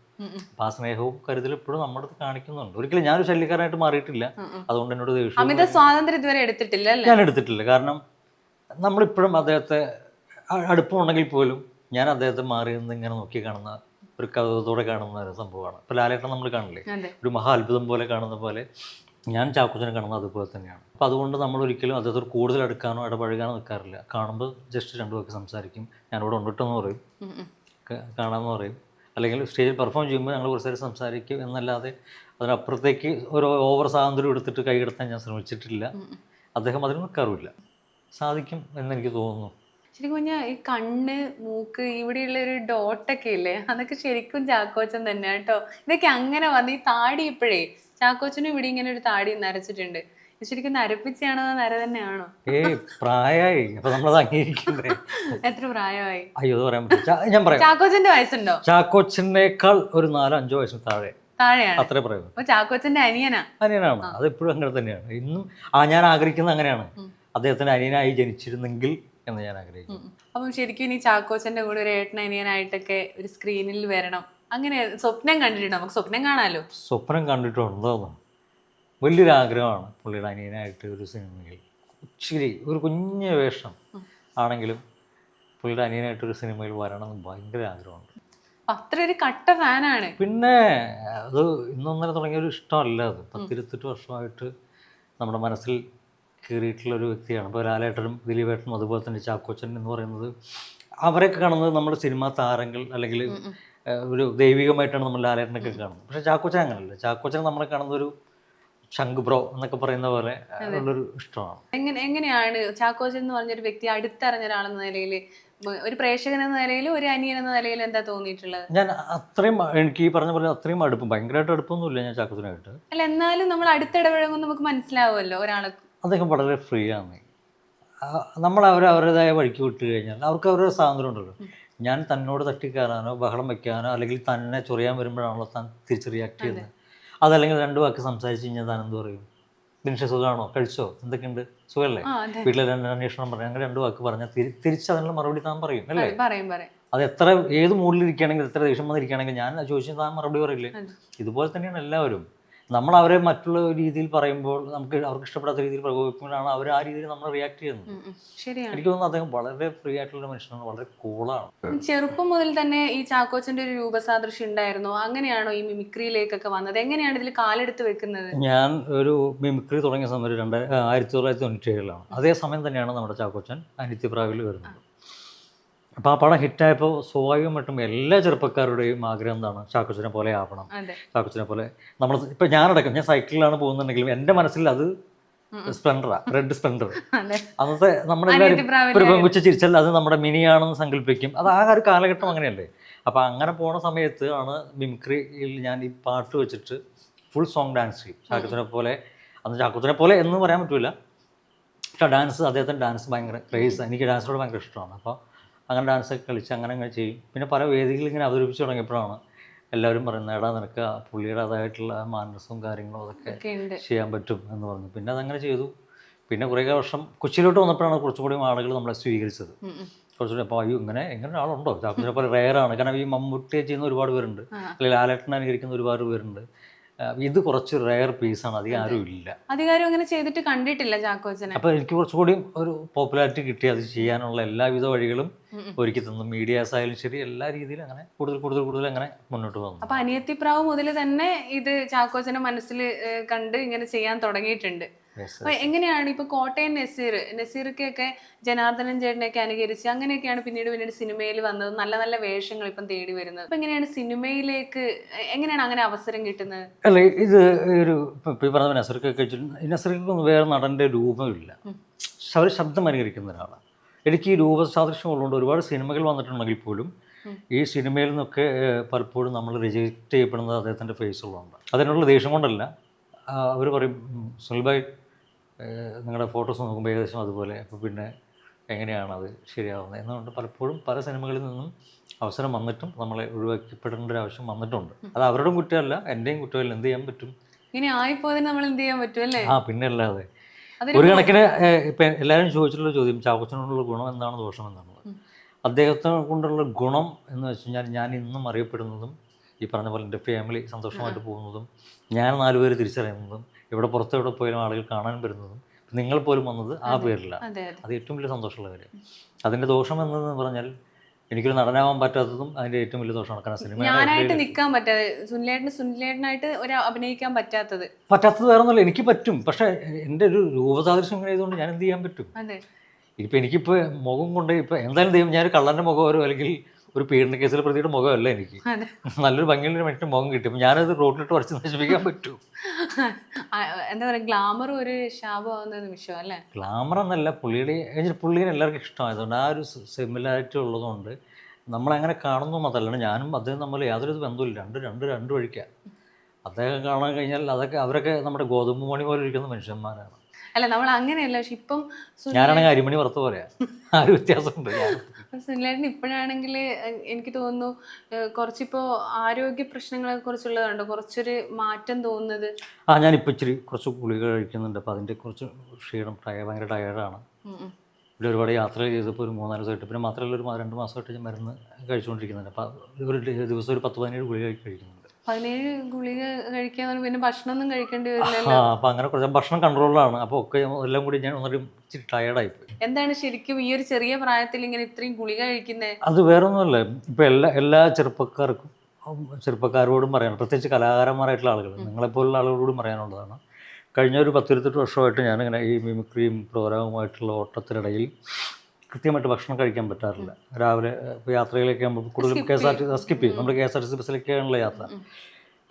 S1: അപ്പൊ ആ സ്നേഹവും കരുതലും എപ്പോഴും നമ്മുടെ അടുത്ത് കാണിക്കുന്നുണ്ട്. ഒരിക്കലും ഞാനൊരു ശല്യക്കാരനായിട്ട് മാറിയിട്ടില്ല. അതുകൊണ്ട് എന്നോട് ദേഷ്യം
S2: അമിത സ്വാതന്ത്ര്യം ഇതുവരെ എടുത്തിട്ടില്ല അല്ലേ?
S1: ഞാൻ എടുത്തിട്ടില്ല. കാരണം നമ്മളിപ്പോഴും അദ്ദേഹത്തെ അടുപ്പമുണ്ടെങ്കിൽ പോലും ഞാൻ അദ്ദേഹത്തെ മാറി നിന്ന് ഇങ്ങനെ നോക്കി കാണുന്ന ഒരു കൗതുകത്തോടെ കാണുന്ന ഒരു സംഭവമാണ്. ഇപ്പോൾ ലാലേട്ടൻ നമ്മൾ കാണില്ലേ? ഒരു മഹാ അത്ഭുതം പോലെ കാണുന്ന പോലെ ഞാൻ ചാക്കോച്ചനെ കാണുന്നത് അതുപോലെ തന്നെയാണ്. അപ്പോൾ അതുകൊണ്ട് നമ്മൾ ഒരിക്കലും അദ്ദേഹത്തോട് കൂടുതൽ അടുക്കാനോ ഇടപഴകാനോ നിൽക്കാറില്ല. കാണുമ്പോൾ ജസ്റ്റ് രണ്ടു പേർക്ക് സംസാരിക്കും. ഞാനിവിടെ ഉണ്ടിട്ടെന്ന് പറയും. കാണാമെന്ന് പറയും. അല്ലെങ്കിൽ സ്റ്റേജിൽ പെർഫോം ചെയ്യുമ്പോൾ ഞങ്ങൾ കുറച്ച് നേരം സംസാരിക്കും എന്നല്ലാതെ അതിനപ്പുറത്തേക്ക് ഒരു ഓവർ സ്വാതന്ത്ര്യം എടുത്തിട്ട് കൈകടത്താൻ ഞാൻ ശ്രമിച്ചിട്ടില്ല. അദ്ദേഹം അതിന് നിൽക്കാറുമില്ല. സാധിക്കും എന്നെനിക്ക് തോന്നുന്നു.
S2: ശരിക്കും പറഞ്ഞാൽ ഈ കണ്ണ് മൂക്ക് ഇവിടെയുള്ള ഒരു ഡോട്ടൊക്കെ ഇല്ലേ അതൊക്കെ ശരിക്കും ചാക്കോച്ചൻ തന്നെ കേട്ടോ. ഇതൊക്കെ അങ്ങനെ വന്ന് ഈ താടി ഇപ്പോഴേ ചാക്കോച്ചനും ഇവിടെ ഇങ്ങനെ ഒരു താടി നരച്ചിട്ടുണ്ട്. ശരിക്കും നരപ്പിച്ചാണോ നര തന്നെയാണോ?
S1: ഏ പ്രായമായി അപ്പൊ നമ്മളത് അംഗീകരിക്കണ്ടേ?
S2: എത്ര പ്രായമായി?
S1: അയ്യോ അത് പറയാൻ ഞാൻ പറയാം.
S2: ചാക്കോച്ചന്റെ വയസ്സുണ്ടോ?
S1: ചാക്കോച്ചനേക്കാൾ ഒരു നാലോ അഞ്ചോ വയസ്സിന് താഴെ.
S2: താഴെയാണ്.
S1: അത്രേ
S2: ചാക്കോച്ചന്റെ അനിയനാ?
S1: അനിയനാണ്? അതെപ്പോഴും അങ്ങനെ തന്നെയാണ്. ഇന്നും ആ ഞാൻ ആഗ്രഹിക്കുന്നത് അങ്ങനെയാണ്. അദ്ദേഹത്തിന് അനിയനായി ജനിച്ചിരുന്നെങ്കിൽ എന്ന് ഞാൻ ആഗ്രഹിക്കുന്നു.
S2: അപ്പം ശരിക്കും ഇനി ചാക്കോച്ചന്റെ കൂടെ ഒരു ഏട്ടൻ അനിയനായിട്ടൊക്കെ ഒരു സ്ക്രീനിൽ വരണം. അങ്ങനെ സ്വപ്നം കണ്ടിട്ടുണ്ടോ? നമുക്ക് സ്വപ്നം കാണാലോ?
S1: സ്വപ്നം കണ്ടിട്ടുണ്ടോന്ന് വലിയൊരു ആഗ്രഹമാണ് പുള്ളിയുടെ അനിയനായിട്ട് ഒരു സിനിമയിൽ. ഇച്ചിരി ഒരു കുഞ്ഞ വേഷം ആണെങ്കിലും പുള്ളിയുടെ അനിയനായിട്ട് ഒരു സിനിമയിൽ വരണം എന്ന് ഭയങ്കര ആഗ്രഹമുണ്ട്.
S2: അത്ര ഒരു കട്ട ഫാനാണ്.
S1: പിന്നെ അത് ഇന്നൊന്നര തുടങ്ങിയ ഒരു ഇഷ്ടമല്ല അത്. പത്തിരുത്തെട്ട് വർഷമായിട്ട് നമ്മുടെ മനസ്സിൽ കയറിയിട്ടുള്ള ഒരു വ്യക്തിയാണ്. ഇപ്പോൾ ലാലേട്ടനും ദിലീപേട്ടനും അതുപോലെ തന്നെ ചാക്കോച്ചൻ എന്ന് പറയുന്നത് അവരൊക്കെ കാണുന്നത് നമ്മുടെ സിനിമാ താരങ്ങൾ അല്ലെങ്കിൽ ഒരു ദൈവികമായിട്ടാണ് നമ്മൾ ലാലേട്ടനൊക്കെ കാണുന്നത്. പക്ഷേ ചാക്കോച്ചൻ അങ്ങനല്ല. ചാക്കോച്ചൻ നമ്മളെ കാണുന്നത് ഒരു ശംഖ് ബ്രോ എന്നൊക്കെ പറയുന്ന പോലെ ഉള്ളൊരു ഇഷ്ടമാണ്.
S2: എങ്ങനെ എങ്ങനെയാണ് ചാക്കോച്ചൻ എന്ന് പറഞ്ഞൊരു വ്യക്തി അടുത്തറിഞ്ഞ ഒരാളെന്ന നിലയിൽ ഒരു പ്രേക്ഷകൻ എന്ന നിലയിൽ ഒരു അനിയൻ എന്ന നിലയിൽ എന്താ തോന്നിയിട്ടുള്ളത്?
S1: ഞാൻ അത്രയും എനിക്ക് ഈ പറഞ്ഞ പോലെ അത്രയും അടുപ്പം ഭയങ്കരമായിട്ട് അടുപ്പമൊന്നുമില്ല ഞാൻ ചാക്കോച്ചനായിട്ട്.
S2: അല്ല എന്നാലും നമ്മൾ അടുത്തിടപഴകുമ്പോൾ നമുക്ക് മനസ്സിലാവുമല്ലോ ഒരാളെ
S1: അദ്ദേഹം വളരെ ഫ്രീ ആണ് നമ്മൾ അവരെ അവരുടേതായ വഴിക്ക് വിട്ട് കഴിഞ്ഞാൽ അവർക്ക് അവരുടെ സ്വാതന്ത്ര്യം ഉണ്ടല്ലോ. ഞാൻ തന്നോട് തട്ടിക്കയറാനോ ബഹളം വെക്കാനോ അല്ലെങ്കിൽ തന്നെ ചൊറിയാൻ വരുമ്പോഴാണല്ലോ താൻ തിരിച്ച് റിയാക്ട് ചെയ്യുന്നത് അതല്ലെങ്കിൽ രണ്ട് വാക്ക് സംസാരിച്ച് കഴിഞ്ഞാൽ താൻ എന്ത് പറയും? ദിനേഷ് സുഖമാണോ? കഴിച്ചോ? എന്തൊക്കെയുണ്ട്? സുഖമല്ലേ? വീട്ടിലെ രണ്ട് അന്വേഷണം പറയാം അങ്ങനെ രണ്ട് വാക്ക് പറഞ്ഞാൽ തിരി തിരിച്ച് അതിനുള്ള മറുപടി താൻ പറയും അല്ലേ?
S2: അത്
S1: എത്ര ഏത് മൂഡിലിരിക്കുകയാണെങ്കിൽ എത്ര ദേഷ്യം വന്നിരിക്കുകയാണെങ്കിൽ ഞാൻ ചോദിച്ചാൽ താൻ മറുപടി പറയില്ലേ? ഇതുപോലെ തന്നെയാണ് എല്ലാവരും. നമ്മൾ അവരെ മറ്റുള്ള രീതിയിൽ പറയുമ്പോൾ നമുക്ക് അവർക്ക് ഇഷ്ടപ്പെടാത്ത രീതിയിൽ പ്രകോപിക്കുമ്പോഴാണ് അവർ ആ രീതിയിൽ നമ്മൾ റിയാക്ട് ചെയ്യുന്നത്. എനിക്ക് തോന്നുന്നു അദ്ദേഹം വളരെ ഫ്രീ ആയിട്ടുള്ള മനുഷ്യനാണ് വളരെ കൂളാണ്
S2: ചെറുപ്പം മുതൽ തന്നെ ഈ ചാക്കോച്ചന്റെ ഒരു രൂപസാദൃശ്യം ഉണ്ടായിരുന്നു. അങ്ങനെയാണോ ഈ മിമിക്രിയിലേക്കൊക്കെ വന്നത്? എങ്ങനെയാണ് ഇതിൽ കാലെടുത്ത് വെക്കുന്നത്?
S1: ഞാൻ ഒരു മിമിക്രി തുടങ്ങിയ സമയം രണ്ട് ആയിരത്തി തൊള്ളായിരത്തി തൊണ്ണൂറ്റി ഏഴിലാണ്. അതേ സമയം തന്നെയാണ് നമ്മുടെ ചാക്കോച്ചൻ അനിത്യപ്രാവിൽ വരുന്നത്. അപ്പോൾ ആ പടം ഹിറ്റായപ്പോൾ സ്വാഭാവികമായിട്ടും എല്ലാ ചെറുപ്പക്കാരുടെയും ആഗ്രഹം എന്താണ്? ചാക്കോച്ചനെ പോലെ ആവണം. ചാക്കുച്ചിനെ പോലെ. നമ്മൾ ഇപ്പം ഞാനടക്കം ഞാൻ സൈക്കിളിലാണ് പോകുന്നുണ്ടെങ്കിലും എന്റെ മനസ്സിൽ അത് സ്പ്ലെൻഡറാ റെഡ് സ്പ്ലെൻഡർ. അന്നത്തെ നമ്മളെല്ലാവരും
S2: അനിയത്തിപ്രാവിലെ
S1: ഒരു പെങ്കുച്ച ചിരിച്ചാൽ അത് നമ്മുടെ മിനിയാണെന്ന് സങ്കല്പിക്കും. അത് ആ ഒരു കാലഘട്ടം അങ്ങനെയല്ലേ? അപ്പോൾ അങ്ങനെ പോണ സമയത്ത് ആണ് മിമിക്രിയിൽ ഞാൻ ഈ പാട്ട് വെച്ചിട്ട് ഫുൾ സോങ് ഡാൻസ് ചെയ്യും. ചാക്കോച്ചനെ പോലെ അന്ന് ചാക്കോച്ചനെ പോലെ എന്ന് പറയാൻ പറ്റില്ല പക്ഷേ ഡാൻസ് അദ്ദേഹത്തിന്റെ ഡാൻസ് ഭയങ്കര ക്രേസ് എനിക്ക് ഡാൻസിനോട് ഭയങ്കര ഇഷ്ടമാണ്. അപ്പോൾ അങ്ങനെ ഡാൻസ് ഒക്കെ കളിച്ച് അങ്ങനെ അങ്ങനെ ചെയ്യും. പിന്നെ പല വേദികളിൽ ഇങ്ങനെ അവതരിപ്പിച്ച് തുടങ്ങിയപ്പോഴാണ് എല്ലാവരും പറയുന്നത് എടാ നിനക്ക് പുള്ളിയുടെ അതായിട്ടുള്ള മാനസവും കാര്യങ്ങളും അതൊക്കെ ചെയ്യാൻ പറ്റും എന്ന് പറഞ്ഞു. പിന്നെ അതങ്ങനെ ചെയ്തു. പിന്നെ കുറേ വർഷം കൊച്ചിയിലോട്ട് വന്നപ്പോഴാണ് കുറച്ചുകൂടി ആളുകൾ നമ്മളെ സ്വീകരിച്ചത്. കുറച്ചുകൂടി അപ്പോൾ അയ്യോ ഇങ്ങനെ ഇങ്ങനെ ഒരാളുണ്ടോ? പോലെ റെയറാണ് കാരണം ഈ മമ്മൂട്ടിയെ ചെയ്യുന്ന ഒരുപാട് പേരുണ്ട്. അല്ലെങ്കിൽ ലാലേട്ടനെ അനുകരിക്കുന്ന ഒരുപാട് പേരുണ്ട്. ഇത് കുറച്ച് റെയർ പീസാണ് അധികം ആരും ഇല്ല.
S2: അധികാരം അങ്ങനെ ചെയ്തിട്ട് കണ്ടിട്ടില്ല ചാക്കോച്ചനെ.
S1: അപ്പോൾ എനിക്ക് കുറച്ചുകൂടി ഒരു പോപ്പുലാരിറ്റി കിട്ടി. അത് ചെയ്യാനുള്ള എല്ലാവിധ വഴികളും. ഒരുക്കി തന്നു. മീഡിയാസ് ആയാലും ശരി എല്ലാ രീതിയിലും അങ്ങനെ കൂടുതൽ കൂടുതൽ കൂടുതൽ അങ്ങനെ മുന്നോട്ട് വന്നു.
S2: അപ്പൊ അനിയത്തിപ്രാവ് മുതൽ തന്നെ ഇത് ചാക്കോച്ചനെ മനസ്സിൽ കണ്ട് ഇങ്ങനെ ചെയ്യാൻ തുടങ്ങിയിട്ടുണ്ട്. അപ്പൊ എങ്ങനെയാണ് ഇപ്പൊ കോട്ടയം നസീർ നസീർക്കൊക്കെ ജനാർദ്ദനൻ ചേട്ടനെയൊക്കെ അനുകരിച്ച് അങ്ങനെയൊക്കെയാണ് പിന്നീട് പിന്നീട് സിനിമയിൽ വന്നത് നല്ല നല്ല വേഷങ്ങൾ ഇപ്പം തേടി വരുന്നത്. അപ്പൊ എങ്ങനെയാണ് സിനിമയിലേക്ക് എങ്ങനെയാണ് അങ്ങനെ അവസരം കിട്ടുന്നത്?
S1: അല്ല ഇത് ഒരു ഇപ്പം പറഞ്ഞ നസറിക്കൊക്കെ വെച്ചിട്ട് വേറെ നടന്റെ രൂപമില്ല. അവർ ശബ്ദം അനുകരിക്കുന്ന ഒരാളാണ്. എനിക്ക് ഈ രൂപസാദൃശ്യം ഉള്ളതുകൊണ്ട് ഒരുപാട് സിനിമകൾ വന്നിട്ടുണ്ടെങ്കിൽ പോലും ഈ സിനിമയിൽ നിന്നൊക്കെ പലപ്പോഴും നമ്മൾ റിജക്റ്റ് ചെയ്യപ്പെടുന്നത് അദ്ദേഹത്തിന്റെ ഫേസ് ഉള്ളതാണ് അതിനുള്ള ദേഷ്യം കൊണ്ടല്ല. അവർ പറയും "ഉം, സുനിൽ ഭായ് ഏഹ്, നിങ്ങളുടെ ഫോട്ടോസ് നോക്കുമ്പോൾ ഏകദേശം അതുപോലെ. അപ്പോൾ പിന്നെ എങ്ങനെയാണത് അത് ശരിയാവുന്നത്? എന്നുകൊണ്ട് പലപ്പോഴും പല സിനിമകളിൽ നിന്നും അവസരം വന്നിട്ടും നമ്മളെ ഒഴിവാക്കപ്പെടേണ്ട ഒരു ആവശ്യം വന്നിട്ടുണ്ട്. അത് അവരുടെയും കുറ്റമല്ല എന്റെയും കുറ്റമല്ല. എന്ത് ചെയ്യാൻ പറ്റും?
S2: ഇനി ആയിപ്പോയതിന് നമ്മൾ എന്ത് ചെയ്യാൻ പറ്റും അല്ലേ?
S1: ആ പിന്നെ അല്ലാതെ ഒരു കണക്കിന് ഇപ്പം എല്ലാവരും ചോദിച്ചിട്ടുള്ള ചോദ്യം ചാക്കോച്ചനോടുള്ള ഗുണം എന്താണ് ദോഷം
S2: എന്നുള്ളത്.
S1: അദ്ദേഹത്തെ കൊണ്ടുള്ള ഗുണം എന്ന് വെച്ച് കഴിഞ്ഞാൽ ഞാൻ ഇന്നും അറിയപ്പെടുന്നതും ഈ പറഞ്ഞ പോലെ എന്റെ ഫാമിലി സന്തോഷമായിട്ട് പോകുന്നതും ഞാൻ നാലുപേര് തിരിച്ചറിയുന്നതും ഇവിടെ പുറത്ത് എവിടെ പോയാലും ആളുകൾ കാണാൻ വരുന്നതും നിങ്ങൾ പോലും വന്നത് ആ പേരിലാണ്.
S2: അതെ
S1: ഏറ്റവും വലിയ സന്തോഷമുള്ള കാര്യം. അതിന്റെ ദോഷം എന്നു പറഞ്ഞാൽ എനിക്കൊരു നടനാവാൻ പറ്റാത്തതും അതിന്റെ ഏറ്റവും വലിയ ദോഷമാണ്. കാരണം സിനിമ
S2: ഞാനായിട്ട് നിൽക്കാൻ പറ്റാതെ സുനിലേട്ടന് സുനിലേട്ടനായിട്ട് ഒരു അഭിനയിക്കാൻ പറ്റാത്തത്.
S1: പറ്റാത്തത് വേറെ ഒന്നുമില്ല. എനിക്ക് പറ്റും. പക്ഷെ എന്റെ ഒരു രൂപസാദൃശ്യം ഇങ്ങനെ ആയതുകൊണ്ട് ഞാൻ എന്ത് ചെയ്യാൻ പറ്റും? ഇപ്പൊ എനിക്കിപ്പോൾ മുഖം കൊണ്ട് ഇപ്പം എന്തായാലും ദൈവം ഞാൻ ഒരു മുഖം മുഖമോ അല്ലെങ്കിൽ ഒരു പീഡന കേസിൽ പ്രതിയുടെ മുഖമല്ല എനിക്ക്. നല്ലൊരു ഭംഗിയുള്ള ഒരു മനുഷ്യന്റെ മുഖം കിട്ടും. ഞാനത് റോഡിലിട്ട് വരച്ച് നശിപ്പിക്കാൻ പറ്റൂ.
S2: എന്താ പറയുക ഗ്ലാമർ ഒരു ശാപമാകുന്ന നിമിഷം അല്ലേ?
S1: ഗ്ലാമർ എന്നല്ല പുള്ളിയുടെ പുള്ളിയെ എല്ലാവർക്കും ഇഷ്ടമായതുകൊണ്ട് ആ ഒരു സിമിലാരിറ്റി ഉള്ളതുകൊണ്ട് നമ്മളങ്ങനെ കാണുന്നു മാത്രമല്ല ഞാനും അദ്ദേഹം തമ്മിൽ യാതൊരു ബന്ധമില്ല രണ്ട് രണ്ട് രണ്ട് വഴിക്കാണ് അദ്ദേഹം കാണാൻ കഴിഞ്ഞാൽ അതൊക്കെ അവരൊക്കെ നമ്മുടെ ഗോതമ്പ് മണി പോലെ ഇരിക്കുന്ന മനുഷ്യന്മാരാണ്.
S2: അല്ല നമ്മൾ അങ്ങനെയല്ല പക്ഷെ ഇപ്പം
S1: ഞാനാണെങ്കിൽ അരിമണി പുറത്ത് പോലെയാണ് ആ ഒരു വ്യത്യാസമുണ്ട്.
S2: സുനിലേട്ടൻ ഇപ്പോഴാണെങ്കിൽ എനിക്ക് തോന്നുന്നു കുറച്ചിപ്പോ ആരോഗ്യ പ്രശ്നങ്ങളെ കുറിച്ചുള്ളതുണ്ട്? കുറച്ചൊരു മാറ്റം തോന്നുന്നത്?
S1: ആ ഞാൻ ഇപ്പൊ ഇച്ചിരി കുറച്ച് ഗുളിക കഴിക്കുന്നുണ്ട്. അപ്പൊ അതിന്റെ കുറച്ച് ക്ഷീണം ടയർ ഭയങ്കര ടയർഡാണ്. ഇവിടെ ഒരുപാട് യാത്ര ചെയ്തപ്പോൾ ഒരു മൂന്നാൽ ദിവസമായിട്ട് പിന്നെ മാത്രമല്ല ഒരു രണ്ട് മാസമായിട്ട് ഞാൻ മരുന്ന് കഴിച്ചുകൊണ്ടിരിക്കുന്നുണ്ട്. അപ്പോൾ ഒരു ദിവസം ഒരു പത്ത് പതിനേഴ് ഗുളിക കഴിക്കുന്നുണ്ട്.
S2: പതിനേഴ് ഗുളിക കഴിക്കാൻ പിന്നെ ഭക്ഷണമൊന്നും കഴിക്കേണ്ടി വരില്ലല്ലോ.
S1: അപ്പോൾ അങ്ങനെ കുറച്ച് ഭക്ഷണം കൺട്രോളിലാണ് അപ്പൊ ഒക്കെ എല്ലാം കൂടി ഞാൻ ഒന്നൊരു ഇച്ചിരി ടയർഡായിപ്പോയി
S2: എന്താണ് ശരിക്കും ഈ ഒരു ചെറിയ പ്രായത്തിൽ ഇങ്ങനെ ഇത്രയും ഗുളിക കഴിക്കുന്നത്
S1: അത് വേറെ ഒന്നുമല്ല ഇപ്പോൾ എല്ലാ എല്ലാ ചെറുപ്പക്കാർക്കും ചെറുപ്പക്കാരോടും പറയാൻ പ്രത്യേകിച്ച് കലാകാരന്മാരായിട്ടുള്ള ആളുകൾ നിങ്ങളെപ്പോലുള്ള ആളുകളോടും പറയാനുള്ളതാണ്. കഴിഞ്ഞ ഒരു പത്തിരുപത്തെട്ട് വർഷമായിട്ട് ഞാനിങ്ങനെ ഈ മിമിക്രിയും പ്രോഗ്രാമുമായിട്ടുള്ള ഓട്ടത്തിനിടയിൽ കൃത്യമായിട്ട് ഭക്ഷണം കഴിക്കാൻ പറ്റാറില്ല. രാവിലെ യാത്രയിലൊക്കെ നമ്മൾ കൂടുതലും K S R T skip ചെയ്യും. നമ്മൾ K S R T C ബസ്സിലൊക്കെയാണല്ലോ യാത്ര.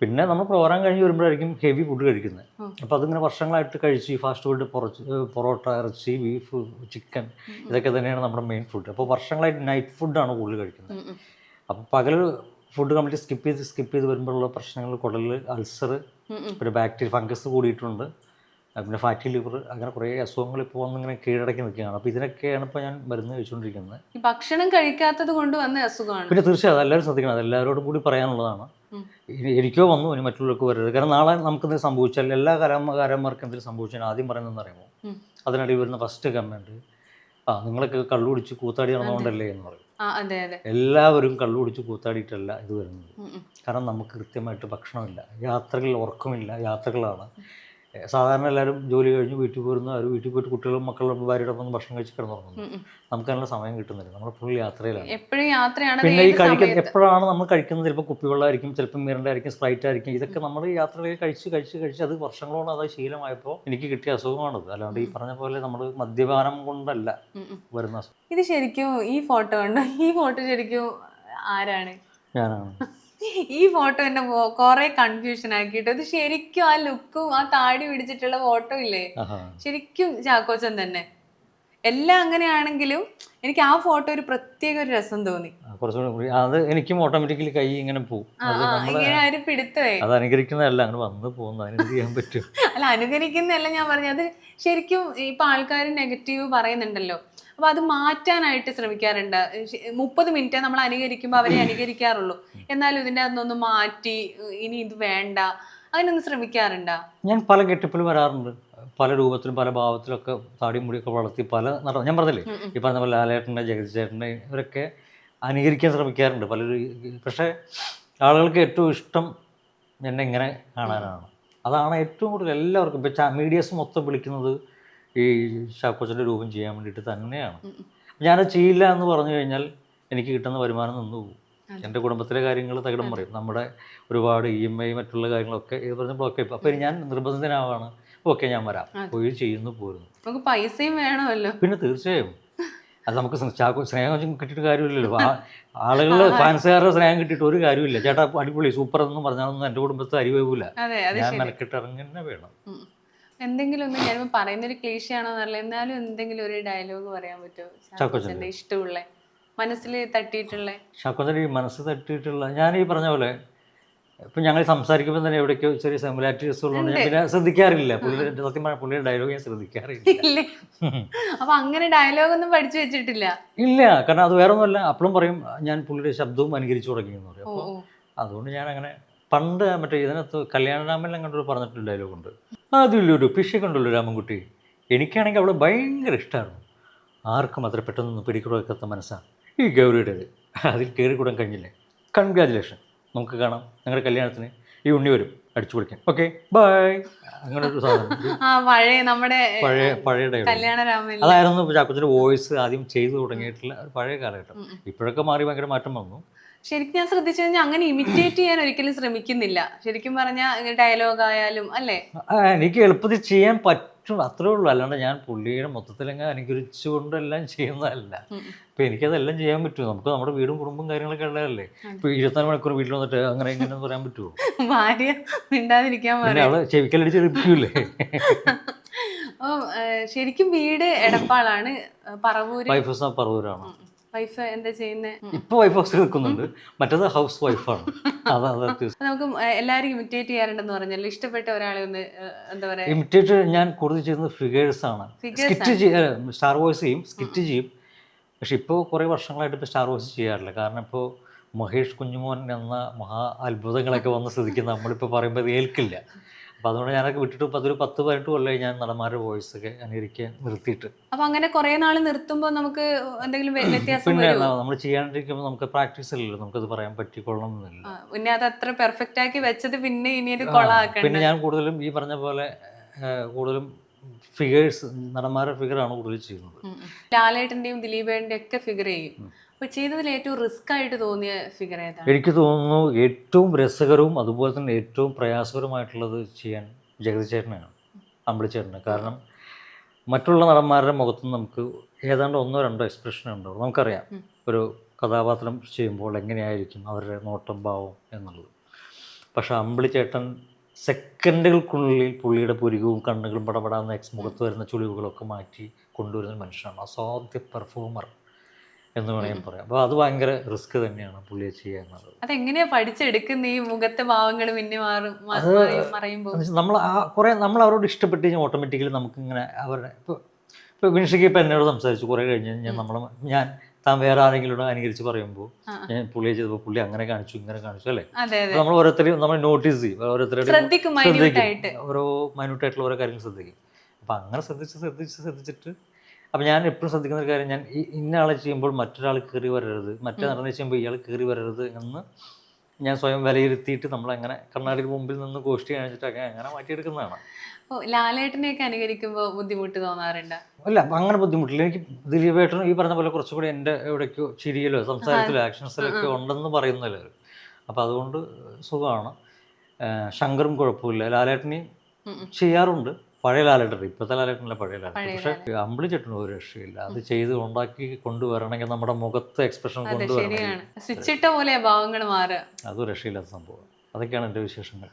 S1: പിന്നെ നമ്മൾ പ്രോഗ്രാം കഴിഞ്ഞ് വരുമ്പോഴായിരിക്കും ഹെവി ഫുഡ് കഴിക്കുന്നത്. അപ്പോൾ അതിങ്ങനെ വർഷങ്ങളായിട്ട് കഴിച്ച് ഈ ഫാസ്റ്റ് ഫുഡ് പൊറച്ച് പൊറോട്ട ഇറച്ചി ബീഫ് ചിക്കൻ ഇതൊക്കെ തന്നെയാണ് നമ്മുടെ മെയിൻ ഫുഡ് അപ്പോൾ വർഷങ്ങളായിട്ട് നൈറ്റ് ഫുഡാണ് കൂടുതൽ കഴിക്കുന്നത്. അപ്പോൾ പകൽ ഫുഡ് കംപ്ലീറ്റ് സ്കിപ്പ് ചെയ്ത് സ്കിപ്പ് ചെയ്ത് വരുമ്പോഴുള്ള പ്രശ്നങ്ങൾ കുടലിൽ അൾസർ. പിന്നെ ബാക്ടീരിയ ഫംഗസ് കൂടിയിട്ടുണ്ട്. പിന്നെ ഫാറ്റി ലിവർ അങ്ങനെ കുറേ അസുഖങ്ങൾ ഇപ്പോൾ വന്നിങ്ങനെ കീഴടക്കി നിൽക്കുകയാണ്. അപ്പോൾ ഇതിനൊക്കെയാണ് ഇപ്പോൾ ഞാൻ മരുന്ന് കഴിച്ചുകൊണ്ടിരിക്കുന്നത്.
S2: ഭക്ഷണം കഴിക്കാത്തത് കൊണ്ട് വന്ന അസുഖമാണ്.
S1: പിന്നെ തീർച്ചയായും അതെല്ലാവരും ശ്രദ്ധിക്കണം. അതെല്ലാവരോടും കൂടി പറയാനുള്ളതാണ്. എനിക്കോ വന്നു ഇനി മറ്റുള്ളവർക്ക് വരരുത്. കാരണം നാളെ നമുക്കെന്തെങ്കിലും സംഭവിച്ചാൽ എല്ലാ കലാകാരന്മാർക്കും എന്തെങ്കിലും സംഭവിച്ചാൽ ആദ്യം പറയുന്നതെന്ന് അറിയുമോ. അതിനിടയിൽ വരുന്ന ഫസ്റ്റ് കമന്റ് ആ നിങ്ങളൊക്കെ കള്ളു കുടിച്ച് കൂത്താടി നടന്നുകൊണ്ടല്ലേ എന്ന് പറയും. എല്ലാവരും കള്ളു കുടിച്ച് കൂത്താടിയിട്ടല്ല ഇത് വരുന്നത്. കാരണം നമുക്ക് കൃത്യമായിട്ട് ഭക്ഷണമില്ല. യാത്രകളിൽ ഉറക്കമില്ല. യാത്രകളാണ്. സാധാരണ എല്ലാവരും ജോലി കഴിഞ്ഞ് വീട്ടിൽ പോരുന്ന അവർ വീട്ടിൽ പോയിട്ട് കുട്ടികളും മക്കളും ഭാര്യയുടെ ഒപ്പം ഭക്ഷണം കഴിച്ച് കിടന്നുറങ്ങുന്നു. നമുക്ക് അതിനുള്ള സമയം കിട്ടുന്നില്ല. നമ്മൾ ഫുൾ യാത്രയിലാണ്.
S2: എപ്പോഴും യാത്രയാണ്
S1: പിന്നെ ഈ കഴിക്കുന്ന എപ്പോഴാണ് നമ്മൾ കഴിക്കുന്നത്? ചിലപ്പോൾ കുപ്പിവെള്ളമായിരിക്കും ചിലപ്പോൾ മിറണ്ട ആയിരിക്കും സ്പ്രൈറ്റ് ആയിരിക്കും. ഇതൊക്കെ നമ്മൾ യാത്രയിൽ കഴിച്ച് കഴിച്ച് കഴിച്ച് അത് വർഷങ്ങളോളം അത് ശീലമായപ്പോൾ എനിക്ക് കിട്ടിയ അസുഖമാണത്. അല്ലാണ്ട് ഈ പറഞ്ഞ പോലെ നമ്മൾ മദ്യപാനം കൊണ്ടല്ല. വരുന്ന അസുഖം
S2: ഇത് ശരിക്കും ഈ ഫോട്ടോ ഉണ്ടോ ഈ ഫോട്ടോ ശരിക്കും ആരാണ്?
S1: ഞാനാണ്.
S2: ഈ ഫോട്ടോ എന്നെ കൊറേ കൺഫ്യൂഷൻ ആക്കിയിട്ട്. അത് ശരിക്കും ആ ലുക്കും ആ താടി പിടിച്ചിട്ടുള്ള ഫോട്ടോ ഇല്ലേ? ശരിക്കും ചാക്കോച്ചൻ തന്നെ. എല്ലാം അങ്ങനെയാണെങ്കിലും എനിക്ക് ആ ഫോട്ടോ ഒരു പ്രത്യേക ഒരു രസം തോന്നി.
S1: കുറച്ചുകൂടി കൂടി- അത് എനിക്കും ഓട്ടോമാറ്റിക്കലി കൈ ഇങ്ങനെ പോകും അത് അനുകരിക്കുന്നതല്ല അങ്ങനെ വന്ന് പോകുന്നു. അതിന് ചെയ്യാൻ പറ്റും?
S2: അല്ല അനുകരിക്കുന്നതല്ല ഞാൻ പറഞ്ഞത്. അത് ശരിക്കും ഇപ്പൊ ആൾക്കാർ നെഗറ്റീവ് പറയുന്നുണ്ടല്ലോ. അപ്പൊ അത് മാറ്റാനായിട്ട് ശ്രമിക്കാറുണ്ട്. മുപ്പത് മിനിറ്റ് നമ്മൾ അനുകരിക്കുമ്പോൾ അവരെ അനുകരിക്കാറുള്ളൂ. എന്നാലും ഇതിന്റെ അതൊന്നൊന്ന് മാറ്റി ഇനി ഇത് വേണ്ട അതിനൊന്ന് ശ്രമിക്കാറുണ്ടോ?
S1: ഞാൻ പല ഗെറ്റപ്പിലും വരാറുണ്ട്. പല രൂപത്തിലും പല ഭാവത്തിലൊക്കെ താടി മുടിയൊക്കെ വളർത്തി പല നട ഞാൻ പറഞ്ഞില്ലേ?
S2: ഇപ്പൊ ലാലേട്ടന്റെ
S1: ഈ പറഞ്ഞ പോലെ ലാലേട്ടന്റെ ജഗതി ചേട്ടന്റെ ഇവരൊക്കെ അനുകരിക്കാൻ ശ്രമിക്കാറുണ്ട് പലരും. പക്ഷേ ആളുകൾക്ക് ഏറ്റവും ഇഷ്ടം എന്നെ ഇങ്ങനെ കാണാനാണ്. അതാണ് ഏറ്റവും കൂടുതൽ എല്ലാവർക്കും. ഇപ്പം മീഡിയസ് മൊത്തം വിളിക്കുന്നത് ഈ ഷാക്കോച്ചന്റെ രൂപം ചെയ്യാൻ വേണ്ടിയിട്ട് തന്നെയാണ്. ഞാനത് ചെയ്യില്ല എന്ന് പറഞ്ഞു കഴിഞ്ഞാൽ എനിക്ക് കിട്ടുന്ന വരുമാനം നിന്നു പോകും. എന്റെ കുടുംബത്തിലെ കാര്യങ്ങൾ തകിടം പറയും നമ്മുടെ ഒരുപാട് ഇ എം ഐ മറ്റുള്ള കാര്യങ്ങളൊക്കെ ഇത് പറഞ്ഞ ബ്ലോക്ക് ആയി അപ്പോൾ ഞാൻ നിർബന്ധിതനാവാണ്. ഓക്കെ ഞാൻ വരാം. പോയി ചെയ്യുന്നു പോരുന്നു.
S2: നമുക്ക് പൈസയും വേണമല്ലോ.
S1: പിന്നെ തീർച്ചയായും. അത് നമുക്ക് സ്നേഹം കിട്ടിയിട്ട് കാര്യമില്ലല്ലോ. ആളുകൾ ആളുകളുടെ ഫാൻസുകാരുടെ സ്നേഹം കിട്ടിയിട്ട് ഒരു കാര്യമില്ല ചേട്ടാ അടിപൊളി സൂപ്പർ എന്ന് പറഞ്ഞാലൊന്നും എന്റെ കുടുംബത്തെ അരിവേവില്ല ഞാൻ
S2: ശരി.
S1: മെനക്കെട്ട് വേണം.
S2: എന്തെങ്കിലും ഒന്ന് പറയുന്ന ഒരു ക്ലീശയാണോ എന്നറിയില്ല. എന്നാലും എന്തെങ്കിലും ഒരു ഡയലോഗ് പറയാൻ പറ്റുമോ? ഇഷ്ടമുള്ള മനസ്സിൽ തട്ടിയിട്ടുള്ള.
S1: ചാക്കോച്ചന്റെ ഈ മനസ്സ് തട്ടിയിട്ടുള്ള ഞാൻ ഈ പറഞ്ഞ പോലെ ഇപ്പം ഞങ്ങൾ സംസാരിക്കുമ്പോൾ തന്നെ എവിടേക്കോ ചെറിയ സിമിലാരിറ്റീസ് ഉള്ളതുകൊണ്ട് ഞാൻ പിന്നെ ശ്രദ്ധിക്കാറില്ല. പുള്ളിയുടെ സത്യം പുള്ളിയുടെ ഡയലോഗ് ഞാൻ ശ്രദ്ധിക്കാറില്ല.
S2: അപ്പൊ അങ്ങനെ ഡയലോഗ് ഒന്നും പഠിച്ചു വെച്ചിട്ടില്ല.
S1: ഇല്ല. കാരണം അത് വേറെ ഒന്നുമല്ല അപ്പോഴും പറയും ഞാൻ പുള്ളിയുടെ ശബ്ദവും അനുകരിച്ചു തുടങ്ങി എന്ന് പറയും അപ്പോൾ അതുകൊണ്ട് ഞാൻ അങ്ങനെ പണ്ട് മറ്റേ ഇതിനകത്ത് കല്യാണരാമൻ അങ്ങോട്ട് പറഞ്ഞിട്ടൊരു ഡയലോഗുണ്ട് അതില്ലൊരു പിഷ കണ്ടുള്ളൂ രാമൻകുട്ടി. എനിക്കാണെങ്കിൽ അവളെ ഭയങ്കര ഇഷ്ടമായിരുന്നു ആർക്കും അത്ര പെട്ടെന്നൊന്നും പിടികൂടാത്ത മനസ്സാണ് ഈ ഗൗരിയുടേത്. അതിൽ കയറിക്കൂടാൻ കഴിഞ്ഞില്ലേ? കൺഗ്രാജുലേഷൻ നമുക്ക് കാണാം. നിങ്ങളുടെ കല്യാണത്തിന് ഈ ഉണ്ണി വരും. അടിച്ചു പൊളിക്കാൻ. ഓക്കെ ബൈ അങ്ങനെ ഒരു സാധനം.
S2: പഴയ നമ്മുടെ
S1: പഴയ പഴയ അതായിരുന്നു ചാക്കുച്ചിന്റെ വോയിസ് ആദ്യം ചെയ്തു തുടങ്ങിയിട്ടുള്ള പഴയ കാലഘട്ടം. ഇപ്പോഴൊക്കെ മാറി ഭയങ്കര മാറ്റം വന്നു.
S2: ശരിക്കും ഞാൻ ശ്രദ്ധിച്ചു കഴിഞ്ഞാൽ അങ്ങനെ ഇമിറ്റേറ്റ് ചെയ്യാൻ ഒരിക്കലും ശ്രമിക്കുന്നില്ല. ശരിക്കും പറഞ്ഞാൽ ഡയലോഗ് ആയാലും അല്ലേ?
S1: എനിക്ക് എളുപ്പത്തിൽ ചെയ്യാൻ പറ്റും അത്രേ ഉള്ളൂ. അല്ലാണ്ട് ഞാൻ പുള്ളിയുടെ മൊത്തത്തിലങ്ങ് അനുകരിച്ചുകൊണ്ട് എല്ലാം ചെയ്യുന്നതല്ല.
S2: അപ്പൊ.
S1: ഇപ്പം എനിക്കതെല്ലാം ചെയ്യാൻ പറ്റുമോ നമുക്ക് നമ്മുടെ വീടും കുടുംബം കാര്യങ്ങളൊക്കെ ഉള്ളതല്ലേ? ഇപ്പോൾ ഇരുപത്തിനാല് മണിക്കൂർ വീട്ടിൽ വന്നിട്ട് അങ്ങനെ എങ്ങനെ പറയാൻ പറ്റുമോ
S2: ഭാര്യ മിണ്ടാതിരിക്കാൻ
S1: അവൾ ചെവിക്കലടിച്ച് എളുപ്പിക്കൂലേ
S2: ഓ ശരിക്കും വീട് എടപ്പാളാണ്. പറവൂർ പറവൂര്.
S1: വൈഫ് പറവൂരാണ്?
S2: വൈഫ് എന്താ ചെയ്യുന്നത്
S1: ഇപ്പൊ വൈഫ് ഹൗസിൽ നിൽക്കുന്നുണ്ട് മറ്റത് ഹൗസ് വൈഫാണ്.
S2: നമുക്ക് എല്ലാരും ഇമിറ്റേറ്റ് ചെയ്യാറുണ്ടെന്ന് പറഞ്ഞല്ലോ ഇഷ്ടപ്പെട്ട ഒരാളെ ഒന്ന് എന്താ പറയാ?
S1: ഇമിറ്റേറ്റ് ഞാൻ കൂടുതൽ ചെയ്യുന്നത് ഫിഗേഴ്സ് ആണ്. സ്കിറ്റ് സ്റ്റാർ വോയിസ് ചെയ്യും സ്കിറ്റ് ചെയ്യും. പക്ഷെ ഇപ്പോൾ കുറേ വർഷങ്ങളായിട്ട് ഇപ്പോൾ സ്റ്റാർ വോയിസ് ചെയ്യാറില്ല. കാരണം ഇപ്പോൾ മഹേഷ് കുഞ്ഞുമോൻ എന്ന മഹാ അത്ഭുതങ്ങളൊക്കെ വന്ന സ്ഥിതിക്ക് നമ്മളിപ്പോൾ പറയുമ്പോൾ അത് ഏൽക്കില്ല. അപ്പോൾ അതുകൊണ്ട് ഞാനൊക്കെ വിട്ടിട്ട് പത്തൊരു പത്ത് പതിനെട്ട് കൊല്ലമായി ഞാൻ നടന്മാരുടെ വോയിസ് ഒക്കെ അനുകരിക്കാൻ നിർത്തിയിട്ട്.
S2: അപ്പൊ അങ്ങനെ കുറെ നാൾ നിർത്തുമ്പോൾ നമുക്ക് എന്തെങ്കിലും വ്യ- വ്യത്യാസം
S1: പിന്നെ നമ്മൾ ചെയ്യാണ്ടിരിക്കുമ്പോൾ നമുക്ക് പ്രാക്ടീസ് ഇല്ലല്ലോ അത് പറയാൻ പറ്റിക്കൊള്ളണമെന്നില്ല
S2: എന്നില്ല പിന്നെ അത് അത്ര പെർഫെക്റ്റ് ആക്കി വെച്ചത് പിന്നെ ഇനി
S1: ആ, പിന്നെ ഞാൻ കൂടുതലും ഈ പറഞ്ഞ പോലെ കൂടുതലും ഫിഗേഴ്സ് നടന്മാരുടെ ഫിഗറാണ് കൂടുതൽ ചെയ്യുന്നത്.
S2: ലാലേട്ടന്റെയും ദിലീപേട്ടന്റെയും ഒക്കെ ഫിഗർ ചെയ്യും. അപ്പൊ ചെയ്തതിൽ ഏറ്റവും റിസ്ക് ആയിട്ട് തോന്നിയ ഫിഗർ ഏതാണ്?
S1: എനിക്ക് തോന്നുന്നു ഏറ്റവും രസകരവും അതുപോലെ തന്നെ ഏറ്റവും പ്രയാസകരമായിട്ടുള്ളത് ചെയ്യാൻ ജഗതി ചേട്ടനാണ് അമ്പിളിച്ചേട്ടന് കാരണം മറ്റുള്ള നടന്മാരുടെ മുഖത്ത് നമുക്ക് ഏതാണ്ട് ഒന്നോ രണ്ടോ എക്സ്പ്രഷൻ ഉണ്ടാവും നമുക്കറിയാം ഒരു കഥാപാത്രം ചെയ്യുമ്പോൾ എങ്ങനെയായിരിക്കും അവരുടെ നോട്ടം ഭാവം എന്നുള്ളത്. പക്ഷെ അമ്പിളിച്ചേട്ടൻ സെക്കൻഡുകൾക്കുള്ളിൽ പുള്ളിയുടെ പുരികവും കണ്ണുകളും പടപടാന്ന് എക്സ് മുഖത്ത് വരുന്ന ചുളിവുകളൊക്കെ മാറ്റി കൊണ്ടുവരുന്ന മനുഷ്യനാണ്. അസാധ്യ പെർഫോമർ എന്ന് വേണമെങ്കിൽ പറയാം. അപ്പോൾ അത് ഭയങ്കര റിസ്ക് തന്നെയാണ് പുള്ളിയെ ചെയ്യുക എന്നത്
S2: അതെങ്ങനെയാ പഠിച്ചെടുക്കുന്ന ഈ മുഖത്തെ ഭാവങ്ങൾ പിന്നെ മാറും
S1: നമ്മൾ ആ കുറേ നമ്മൾ അവരോട് ഇഷ്ടപ്പെട്ട് കഴിഞ്ഞാൽ ഓട്ടോമാറ്റിക്കലി നമുക്കിങ്ങനെ അവരുടെ ഇപ്പോൾ ഇപ്പോൾ വിനിഷയ്ക്ക് ഇപ്പം എന്നോട് സംസാരിച്ചു. കുറേ കഴിഞ്ഞ് ഞാൻ നമ്മൾ ഞാൻ താൻ വേറെ ആരെങ്കിലും അനുകരിച്ച് പറയുമ്പോൾ ഞാൻ പുള്ളിയെ ചെയ്തപ്പോൾ പുള്ളി അങ്ങനെ കാണിച്ചു ഇങ്ങനെ കാണിച്ചു അല്ലേ? നമ്മൾ ഓരോരുത്തരെയും നമ്മൾ നോട്ടീസ് ചെയ്യും. ഓരോരുത്തരുടെയും
S2: ശ്രദ്ധിക്കും
S1: ഓരോ മൈന്യൂട്ടായിട്ടുള്ള ഓരോ കാര്യങ്ങൾ ശ്രദ്ധിക്കും. അപ്പം അങ്ങനെ ശ്രദ്ധിച്ച് ശ്രദ്ധിച്ച് ശ്രദ്ധിച്ചിട്ട് അപ്പം ഞാൻ എപ്പോഴും ശ്രദ്ധിക്കുന്ന ഒരു കാര്യം ഞാൻ ഈ- ഇന്ന ആളെ ചെയ്യുമ്പോൾ മറ്റൊരാൾ കയറി വരരുത്. മറ്റേ നടന്ന് ചെയ്യുമ്പോൾ ഇയാൾ കയറി വരരുത് എന്ന് ഞാൻ സ്വയം വിലയിരുത്തിയിട്ട് നമ്മളങ്ങനെ കണ്ണാടിയുടെ മുമ്പിൽ നിന്ന് ഗോഷ്ടി കാണിച്ചിട്ടൊക്കെ അങ്ങനെ മാറ്റിയെടുക്കുന്നതാണ്.
S2: ലാലേട്ടനെയൊക്കെ അനുകരിക്കുമ്പോൾ ബുദ്ധിമുട്ട് തോന്നാറുണ്ട്?
S1: അല്ല അങ്ങനെ ബുദ്ധിമുട്ടില്ല. എനിക്ക് ദിലീപേട്ടൻ ഈ പറഞ്ഞ പോലെ കുറച്ചുകൂടി എന്റെ എവിടേക്കോ ചിരിയിലോ സംസാരത്തിലോ ആക്ഷൻസിലൊക്കെ ഉണ്ടെന്ന് പറയുന്നല്ലോ അപ്പോൾ അതുകൊണ്ട് സുഖമാണ്. ശങ്കറും കുഴപ്പമില്ല. ലാലേട്ടനെയും. ചെയ്യാറുണ്ട്. പഴയ ലാലേട്ടൻ ഇപ്പോഴത്തെ ലാലേട്ടനല്ല പഴയ ലാലേട്ടൻ. പക്ഷെ അമ്പിളി ചേട്ടനും ഒരു രക്ഷയില്ല. അത് ചെയ്ത് ഉണ്ടാക്കി കൊണ്ടുവരണമെങ്കിൽ നമ്മുടെ മുഖത്ത് എക്സ്പ്രഷൻ
S2: കൊണ്ടുവരണം. പോലെ ഭാവങ്ങൾ മാറുക.
S1: അതും രക്ഷയില്ലാത്ത സംഭവം അതൊക്കെയാണ് എന്റെ വിശേഷങ്ങൾ.